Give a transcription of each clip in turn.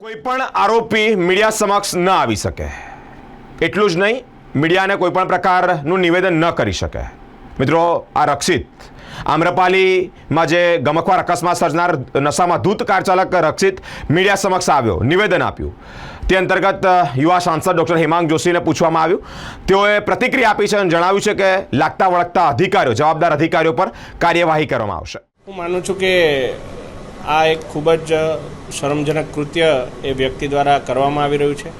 કોઈ પણ આરોપી મીડિયા સમક્ષ ન આવી શકે. એટલું જ નહીં, મીડિયાને કોઈ પણ પ્રકારનું નિવેદન ન કરી શકે. મિત્રો, આ રક્ષિત આમ્રપાલીમાં જે ગમખવાર અકસ્માત સર્જનાર નશામાં ધૂત કાર ચાલક રક્ષિત મીડિયા સમક્ષ આવ્યો, નિવેદન આપ્યું. તે અંતર્ગત યુવા સાંસદ ડૉક્ટર હેમાંગ જોશીને પૂછવામાં આવ્યું. તેઓએ પ્રતિક્રિયા આપી છે અને જણાવ્યું છે કે લાગતા વળગતા અધિકારીઓ, જવાબદાર અધિકારીઓ પર કાર્યવાહી કરવામાં આવશે. હું માનું છું કે આ એક ખૂબ જ શરમજનક કૃત્ય એ વ્યક્તિ દ્વારા કરવામાં આવી રહ્યું છે.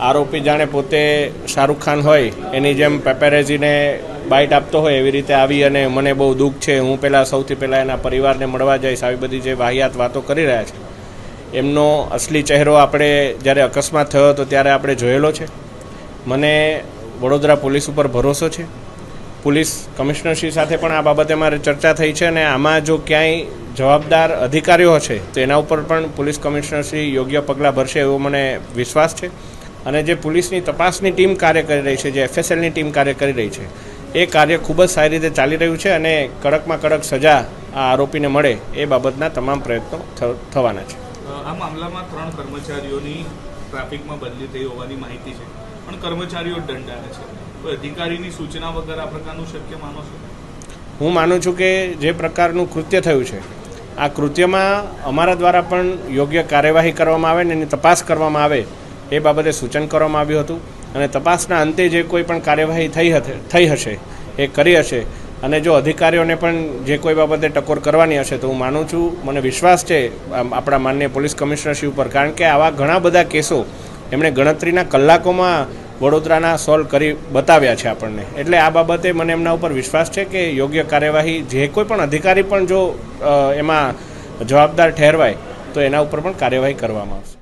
આરોપી જાણે પોતે શાહરૂખ ખાન હોય, એની જેમ પેપેરેઝીને બાઇટ આપતો હોય એવી રીતે આવી અને મને બહુ દુઃખ છે, હું પહેલાં સૌથી પહેલાં એના પરિવારને મળવા જઈશ, આવી બધી જે વાહિયાત વાતો કરી રહ્યા છે. એમનો અસલી ચહેરો આપણે જ્યારે અકસ્માત થયો હતો ત્યારે આપણે જોયેલો છે. મને વડોદરા પોલીસ ઉપર ભરોસો છે. પોલીસ કમિશનરશ્રી સાથે પણ આ બાબતે મારે ચર્ચા થઈ છે અને આમાં જો ક્યાંય જવાબદાર અધિકારીઓ હશે તો એના ઉપર પણ પોલીસ કમિશનરશ્રી યોગ્ય પગલાં ભરશે એવો મને વિશ્વાસ છે. અને જે પોલીસની તપાસની ટીમ કાર્ય કરી રહી છે જે એફએસએલની ટીમ કાર્ય કરી રહી છે એ કાર્ય ખૂબ જ સારી રીતે ચાલી રહ્યું છે અને કડકમાં કડક સજા આ આરોપીને મળે એ બાબતના તમામ પ્રયત્નો થવાના છે. આ મામલામાં ત્રણ કર્મચારીઓની ટ્રાફિકમાં બદલી થઈ હોવાની માહિતી છે. પણ કર્મચારીઓ દંડાયા છે. અધિકારીની સૂચના વગર આ પ્રકારનું શક્ય માનો છો? હું માનું છું કે જે પ્રકારનું કૃત્ય થયું છે આ કૃત્યમાં અમારા દ્વારા પણ યોગ્ય કાર્યવાહી કરવામાં આવે ને એની તપાસ કરવામાં આવે એ બાબતે સૂચન કરવામાં આવ્યું હતું. અને તપાસના અંતે જે કોઈ પણ કાર્યવાહી થઈ હશે થઈ હશે, એ કરી હશે. અને જો અધિકારીઓને પણ જે કોઈ બાબતે ટકોર કરવાની હશે તો હું માનું છું, મને વિશ્વાસ છે આપણા માનનીય પોલીસ કમિશનરશ્રી ઉપર. કારણ કે આવા ઘણા બધા કેસો એમણે ગણતરીના કલાકોમાં વડોદરાના સોલ્વ કરી બતાવ્યા છે આપણને. એટલે આ બાબતે મને એમના ઉપર વિશ્વાસ છે કે યોગ્ય કાર્યવાહી જે કોઈ પણ અધિકારી પણ જો એમાં જવાબદાર ઠેરવાય, તો એના ઉપર પણ કાર્યવાહી કરવામાં આવશે.